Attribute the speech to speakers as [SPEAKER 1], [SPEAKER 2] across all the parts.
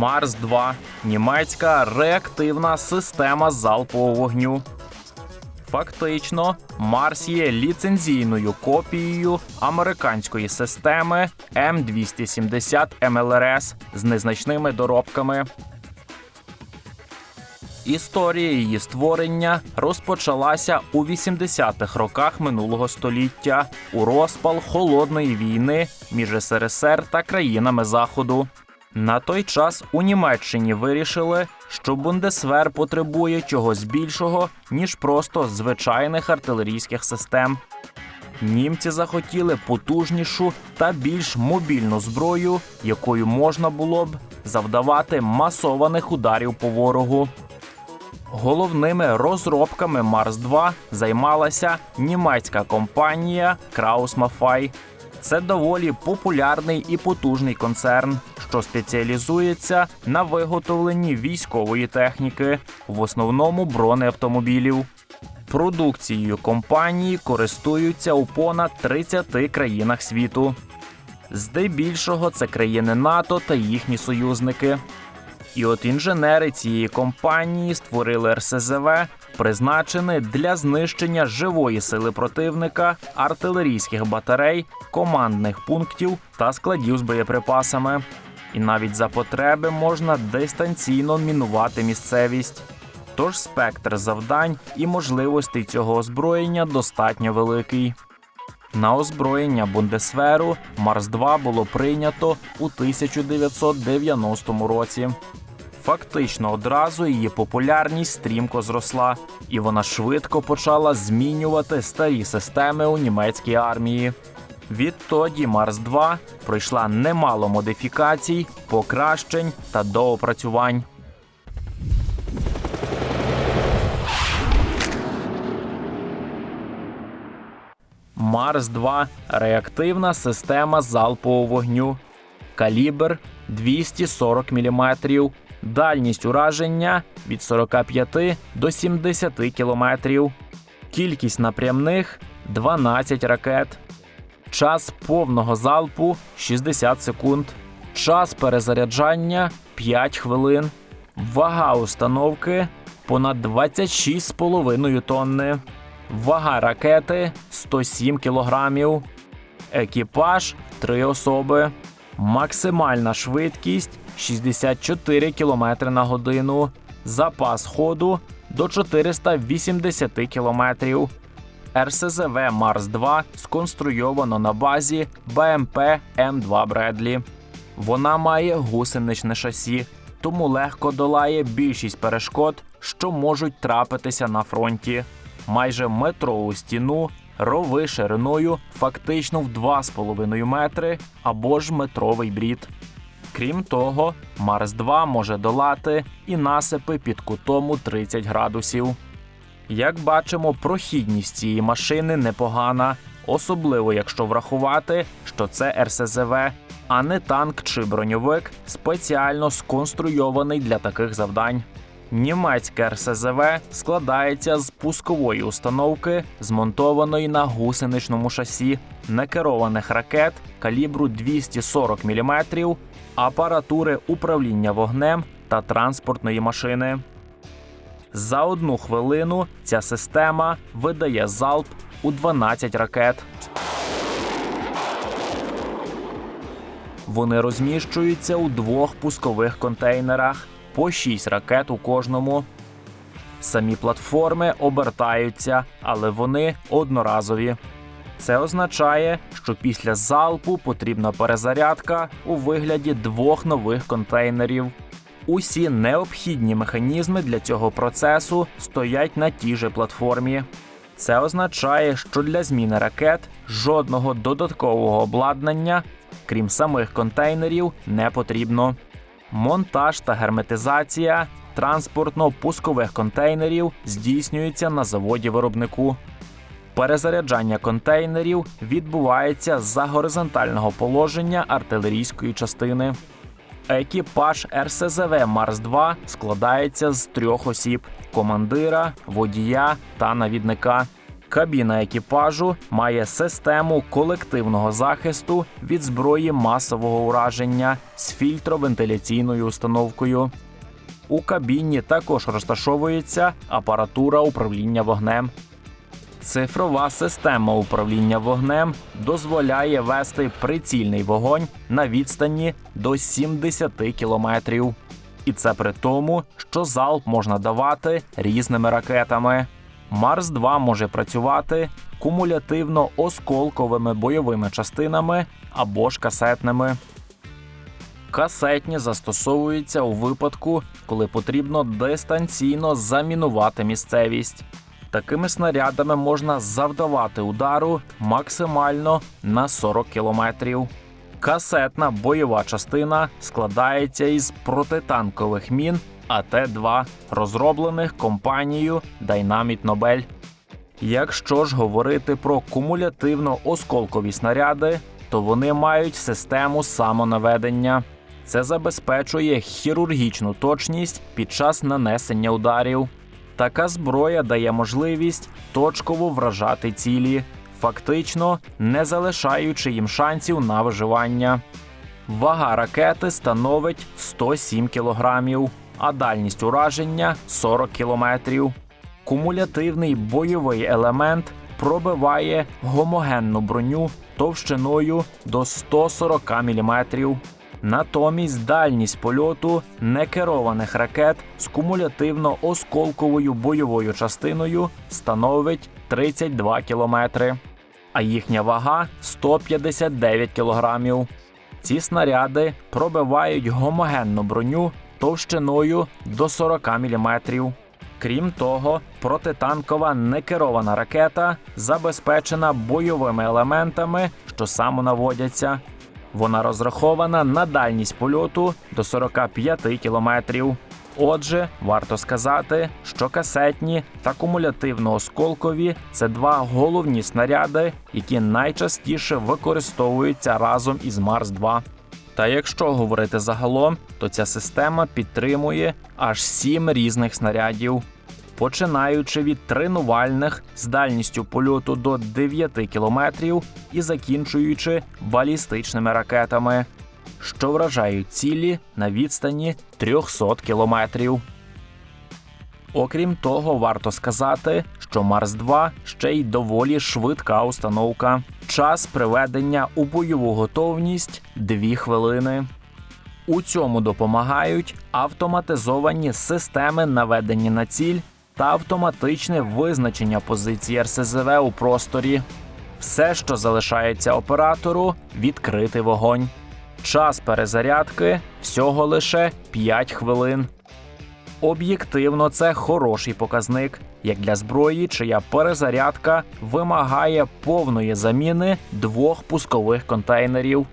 [SPEAKER 1] Марс 2 німецька реактивна система залпового вогню. Фактично, Марс є ліцензійною копією американської системи М270 МЛРС з незначними доробками. Історія її створення розпочалася у 80-х роках минулого століття у розпал холодної війни між СРСР та країнами Заходу. На той час у Німеччині вирішили, що Бундесвер потребує чогось більшого, ніж просто звичайних артилерійських систем. Німці захотіли потужнішу та більш мобільну зброю, якою можна було б завдавати масованих ударів по ворогу. Головними розробками Марс 2 займалася німецька компанія Kraus Maffei. Це доволі популярний і потужний концерн, що спеціалізується на виготовленні військової техніки, в основному бронеавтомобілів. Продукцією компанії користуються у понад 30 країнах світу. Здебільшого це країни НАТО та їхні союзники. І от інженери цієї компанії створили РСЗВ, призначене для знищення живої сили противника, артилерійських батарей, командних пунктів та складів з боєприпасами. І навіть за потреби можна дистанційно мінувати місцевість. Тож спектр завдань і можливостей цього озброєння достатньо великий. На озброєння Бундесверу Марс 2 було прийнято у 1990 році. Фактично одразу її популярність стрімко зросла, і вона швидко почала змінювати старі системи у німецькій армії. Відтоді Марс 2 пройшла немало модифікацій, покращень та доопрацювань. Марс 2 реактивна система залпового вогню. Калібр 240 мм. Дальність ураження від 45 до 70 км. Кількість напрямних 12 ракет. Час повного залпу 60 секунд. Час перезаряджання 5 хвилин. Вага установки понад 26,5 тонни. Вага ракети 107 кілограмів. Екіпаж 3 особи. Максимальна швидкість 64 км на годину. Запас ходу до 480 км. РСЗВ Марс 2 сконструйовано на базі БМП М2 Бредлі. Вона має гусеничне шасі, тому легко долає більшість перешкод, що можуть трапитися на фронті. Майже метрову стіну, рови шириною фактично в 2,5 метри або ж метровий брід. Крім того, Марс 2 може долати і насипи під кутом у 30 градусів. Як бачимо, прохідність цієї машини непогана, особливо якщо врахувати, що це РСЗВ, а не танк чи броньовик, спеціально сконструйований для таких завдань. Німецьке РСЗВ складається з пускової установки, змонтованої на гусеничному шасі, некерованих ракет калібру 240 мм, апаратури управління вогнем та транспортної машини. За одну хвилину ця система видає залп у 12 ракет. Вони розміщуються у двох пускових контейнерах по 6 ракет у кожному. Самі платформи обертаються, але вони одноразові. Це означає, що після залпу потрібна перезарядка у вигляді двох нових контейнерів. Усі необхідні механізми для цього процесу стоять на тій же платформі. Це означає, що для зміни ракет жодного додаткового обладнання, крім самих контейнерів, не потрібно. Монтаж та герметизація транспортно-пускових контейнерів здійснюється на заводі виробнику. Перезаряджання контейнерів відбувається за горизонтального положення артилерійської частини. Екіпаж РСЗВ Марс 2 складається з трьох осіб: командира, водія та навідника. Кабіна екіпажу має систему колективного захисту від зброї масового ураження з фільтровентиляційною установкою. У кабіні також розташовується апаратура управління вогнем. Цифрова система управління вогнем дозволяє вести прицільний вогонь на відстані до 70 кілометрів. І це при тому, що залп можна давати різними ракетами. Марс 2 може працювати кумулятивно-осколковими бойовими частинами або ж касетними. Касетні застосовуються у випадку, коли потрібно дистанційно замінувати місцевість. Такими снарядами можна завдавати удару максимально на 40 кілометрів. Касетна бойова частина складається із протитанкових мін АТ-2, розроблених компанією Dynamit Nobel. Якщо ж говорити про кумулятивно-осколкові снаряди, то вони мають систему самонаведення. Це забезпечує хірургічну точність під час нанесення ударів. Така зброя дає можливість точково вражати цілі, фактично не залишаючи їм шансів на виживання. Вага ракети становить 107 кілограмів, а дальність ураження 40 кілометрів. Кумулятивний бойовий елемент пробиває гомогенну броню товщиною до 140 мм. Натомість дальність польоту некерованих ракет з кумулятивно-осколковою бойовою частиною становить 32 кілометри, а їхня вага 159 кілограмів. Ці снаряди пробивають гомогенну броню товщиною до 40 мм. Крім того, протитанкова некерована ракета забезпечена бойовими елементами, що самонаводяться. Вона розрахована на дальність польоту до 45 кілометрів. Отже, варто сказати, що касетні та кумулятивно-осколкові це два головні снаряди, які найчастіше використовуються разом із Марс 2 Та якщо говорити загалом, то ця система підтримує аж сім різних снарядів, починаючи від тренувальних з дальністю польоту до 9 кілометрів і закінчуючи балістичними ракетами, що вражають цілі на відстані 300 кілометрів. Окрім того, варто сказати, що Марс 2 ще й доволі швидка установка. Час приведення у бойову готовність 2 хвилини. У цьому допомагають автоматизовані системи наведення на ціль та автоматичне визначення позиції РСЗВ у просторі. Все, що залишається оператору, відкрити вогонь. Час перезарядки всього лише 5 хвилин. Об'єктивно, це хороший показник, як для зброї, чия перезарядка вимагає повної заміни двох пускових контейнерів.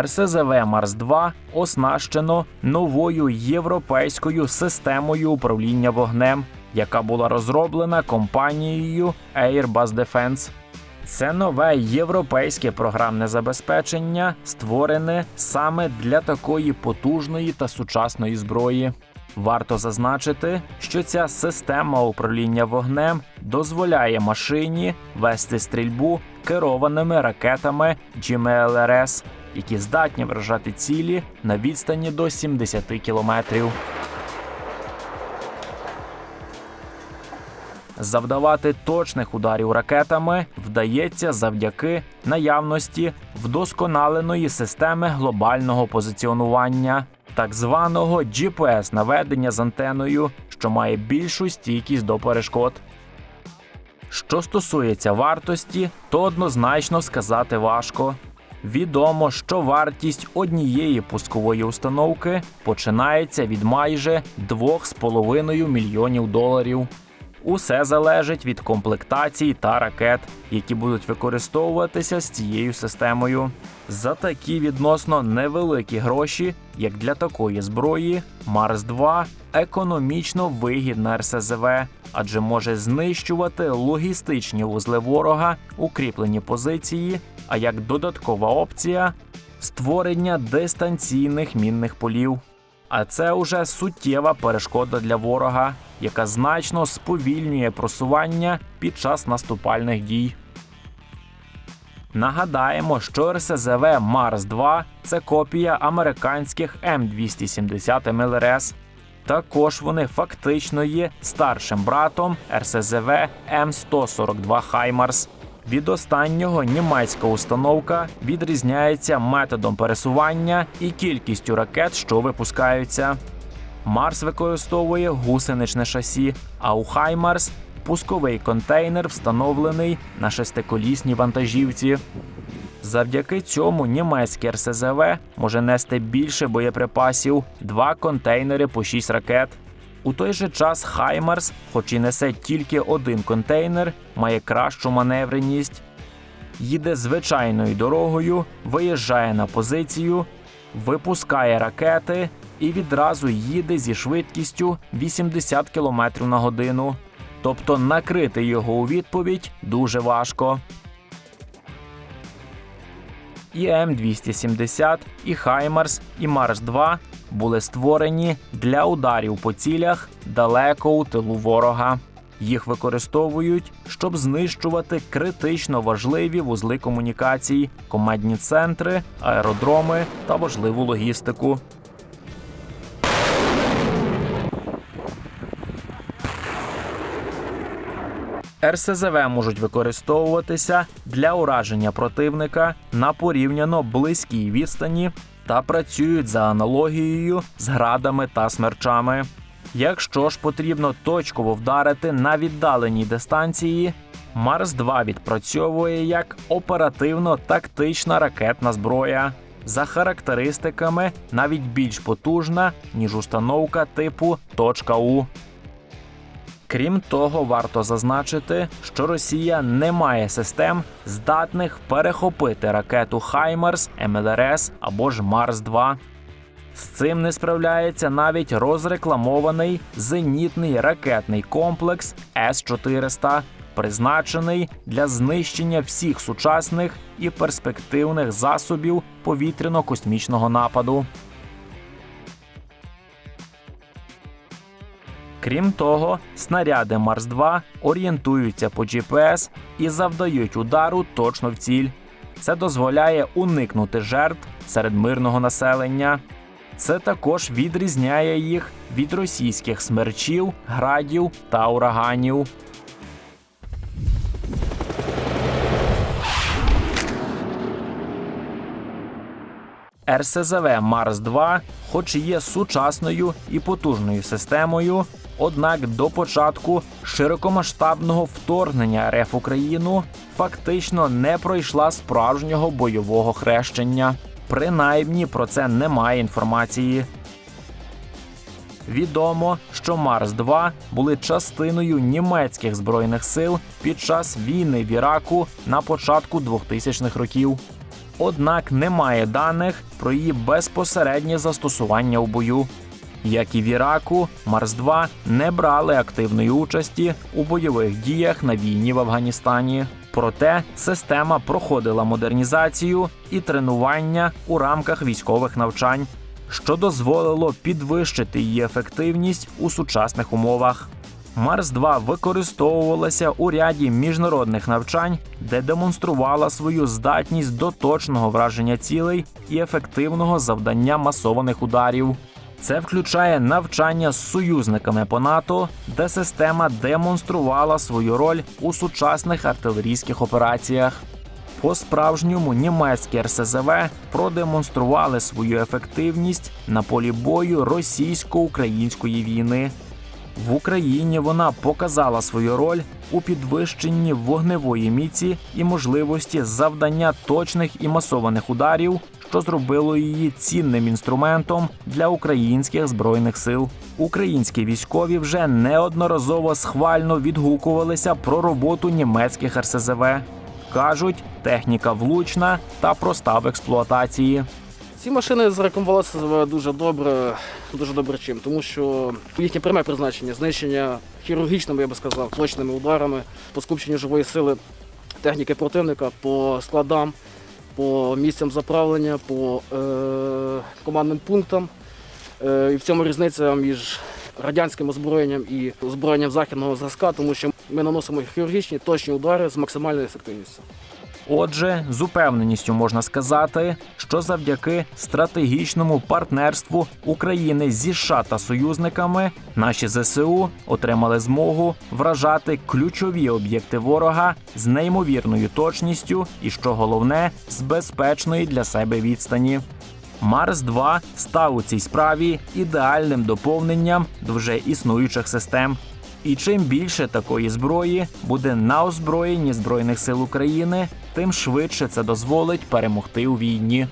[SPEAKER 1] РСЗВ Марс 2 оснащено новою європейською системою управління вогнем, яка була розроблена компанією Airbus Defense. Це нове європейське програмне забезпечення, створене саме для такої потужної та сучасної зброї. Варто зазначити, що ця система управління вогнем дозволяє машині вести стрільбу керованими ракетами GMLRS, які здатні вражати цілі на відстані до 70 кілометрів. Завдавати точних ударів ракетами вдається завдяки наявності вдосконаленої системи глобального позиціонування, так званого GPS наведення з антеною, що має більшу стійкість до перешкод. Що стосується вартості, то однозначно сказати важко. Відомо, що вартість однієї пускової установки починається від майже 2,5 мільйонів доларів. Усе залежить від комплектацій та ракет, які будуть використовуватися з цією системою. За такі відносно невеликі гроші, як для такої зброї, Марс 2 економічно вигідна РСЗВ, адже може знищувати логістичні вузли ворога, укріплені позиції, а як додаткова опція створення дистанційних мінних полів. А це уже суттєва перешкода для ворога, яка значно сповільнює просування під час наступальних дій. Нагадаємо, що РСЗВ Марс 2 це копія американських М270 МЛРС. Також вони фактично є старшим братом РСЗВ М142 Хаймарс. Від останнього німецька установка відрізняється методом пересування і кількістю ракет, що випускаються. Марс використовує гусеничне шасі, а у Хаймарс пусковий контейнер встановлений на шестиколісній вантажівці. Завдяки цьому німецький РСЗВ може нести більше боєприпасів, два контейнери по 6 ракет. У той же час Хаймарс, хоч і несе тільки один контейнер, має кращу маневреність. Їде звичайною дорогою, виїжджає на позицію, випускає ракети і відразу їде зі швидкістю 80 км на годину. Тобто накрити його у відповідь дуже важко. І М270, і Хаймарс, і Марс 2 були створені для ударів по цілях далеко у тилу ворога. Їх використовують, щоб знищувати критично важливі вузли комунікацій, командні центри, аеродроми та важливу логістику. РСЗВ можуть використовуватися для ураження противника на порівняно близькій відстані та працюють за аналогією з градами та смерчами. Якщо ж потрібно точково вдарити на віддаленій дистанції, Марс 2 відпрацьовує як оперативно-тактична ракетна зброя. За характеристиками навіть більш потужна, ніж установка типу «Точка У». Крім того, варто зазначити, що Росія не має систем, здатних перехопити ракету Хаймарс, МЛРС або ж Марс 2 З цим не справляється навіть розрекламований зенітний ракетний комплекс С-400, призначений для знищення всіх сучасних і перспективних засобів повітряно-космічного нападу. Крім того, снаряди Марс 2 орієнтуються по GPS і завдають удару точно в ціль. Це дозволяє уникнути жертв серед мирного населення. Це також відрізняє їх від російських смерчів, градів та ураганів. РСЗВ Марс 2 хоч і є сучасною і потужною системою, однак до початку широкомасштабного вторгнення РФ Україну фактично не пройшла справжнього бойового хрещення. Принаймні про це немає інформації. Відомо, що Марс 2 були частиною німецьких збройних сил під час війни в Іраку на початку 2000-х років. Однак немає даних про її безпосереднє застосування у бою. Як і в Іраку, Марс 2 не брали активної участі у бойових діях на війні в Афганістані. Проте система проходила модернізацію і тренування у рамках військових навчань, що дозволило підвищити її ефективність у сучасних умовах. Марс 2 використовувалася у ряді міжнародних навчань, де демонструвала свою здатність до точного враження цілей і ефективного завдання масованих ударів. Це включає навчання з союзниками по НАТО, де система демонструвала свою роль у сучасних артилерійських операціях. По-справжньому німецькі РСЗВ продемонстрували свою ефективність на полі бою російсько-української війни. В Україні вона показала свою роль у підвищенні вогневої міці і можливості завдання точних і масованих ударів, що зробило її цінним інструментом для українських збройних сил. Українські військові вже неодноразово схвально відгукувалися про роботу німецьких РСЗВ. кажуть, техніка влучна та проста в експлуатації.
[SPEAKER 2] Ці машини зарекомендували дуже добре, дуже добре чим, тому що їхнє пряме призначення знищення хірургічними, я би сказав, точними ударами по скупченню живої сили техніки противника по складам, по місцям заправлення, по е, командним пунктам. Е, і в цьому різниця між радянським озброєнням і озброєнням західного зразка, тому що ми наносимо хірургічні точні удари з максимальною ефективністю.
[SPEAKER 1] Отже, з упевненістю можна сказати, що завдяки стратегічному партнерству України зі США та союзниками наші ЗСУ отримали змогу вражати ключові об'єкти ворога з неймовірною точністю і, що головне, з безпечної для себе відстані. Марс 2 став у цій справі ідеальним доповненням до вже існуючих систем. І чим більше такої зброї буде на озброєнні збройних сил України, тим швидше це дозволить перемогти у війні.